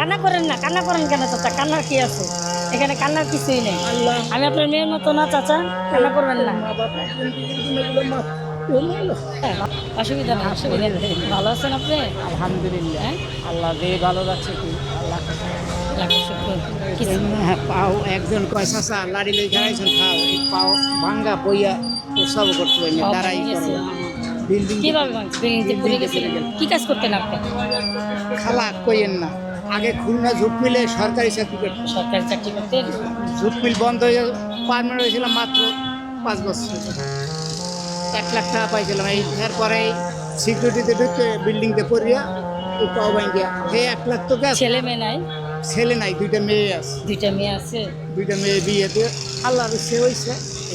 কান্না করেন না কান্না করেন কেন চাচা? কান্নার কি আছে? এখানে কান্নার কিছুই নেই। আল্লাহ। আমি আপনার মেয়ের মতো না চাচা। কান্না করবেন না। হ্যাঁ, অসুবিধা নেই অসুবিধা নেই। ভালো আছেন আপনি? আলহামদুলিল্লাহ। হ্যাঁ? আল্লাহ দিয়ে ভালো যাচ্ছে কি? আল্লাহ হ্যাঁ পাও একজন কয় চাচা লাড়ি লই খাইছেন খাও। এই পাও ভাঙ্গা বইয়া করতে দাঁড়াই। বিল্ডিং কীভাবে পুড়ে গেছিলেন? কি কাজ করতেন আপনি? খালা কইেন না। আগে খুলনা ঝুট মিলে সরকারি চাকরি করতাম। সরকারি চাকরি করতেন ঝুট মিল বন্ধ হয়ে পারমানেন্ট হয়েছিলাম মাত্র পাঁচ বছর। এক লাখ টাকা পাইছিলাম। এই এরপরে সিকিউরিটিতে ঢুকতে বিল্ডিংতে পড়িয়া এই পাও ভাঙ্গিয়া এই এক লাখ তো ছেলে মেয়ে নাই? ছেলে নাই দুইটা মেয়ে আছে। দুইটা মেয়ে আছে? দুইটা মেয়ে বিয়ে দিয়ে আল্লাহ সে হয়েছে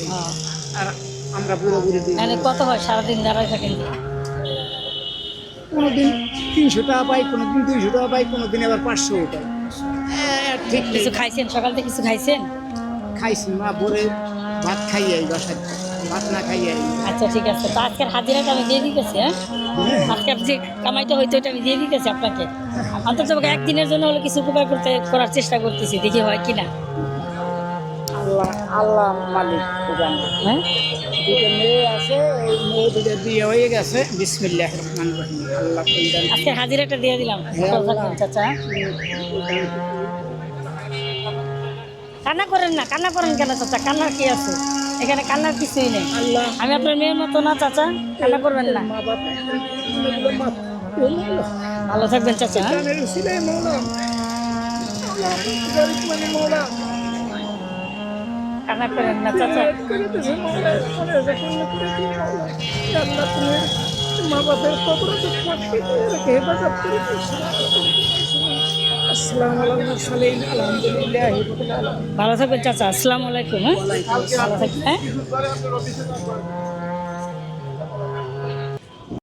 হ্যাঁ। আর আমরা পুরোপুরি এখানে কত হয়? সারাদিন দাঁড়ায় থাকেন কোনো দিন তিনশো টাকা পাই কোনো দিন দুইশো টাকা পাই কোনো দিন আবার পাঁচশো পাই এ, ঠিক কিছু খাইছেন? সকাল থেকে কিছু খাইছেন? খাইছি মা ভোরে ভাত খাই আই বাসায়। ভাত না খাই আই। আচ্ছা ঠিক আছে। তো আজকের হাজিরাটা আমি দিয়ে দিতেছি হ্যাঁ? আজকের যে কামাইটা হইতো ওটা আমি দিয়ে দিতেছি আপনাকে। অন্তত একদিনের জন্য হলে কিছু উপকার করতে করার চেষ্টা করতেছি দেখি হয় কিনা। আল্লাহ আল্লাহ মালিক হ্যাঁ? দুটো মেয়ে আছে এই মেয়ে দুটো বিয়ে হয়ে গেছে। বিসমিল্লাহ রহমান রহিম। আল্লাহ কল্যাণ আজকের হাজিরাটা দিয়ে দিলাম। হ্যাঁ, চাচা কান্না করেন না কান্না করেন কেন চাচা? কান্নার কি আছে? এখানে কান্নার কিছুই নেই। আমি আপনার মেয়ের মতো না চাচা কান্না করবেন না। ভালো থাকবেন চাচা করেন না, চাচা? মা আলাইকুম আলহামদুলিল্লাহ ভালো থাকবেন, চাচা। আসসালামু আলাইকুম হ্যাঁ? ভালো থাকবেন হ্যাঁ?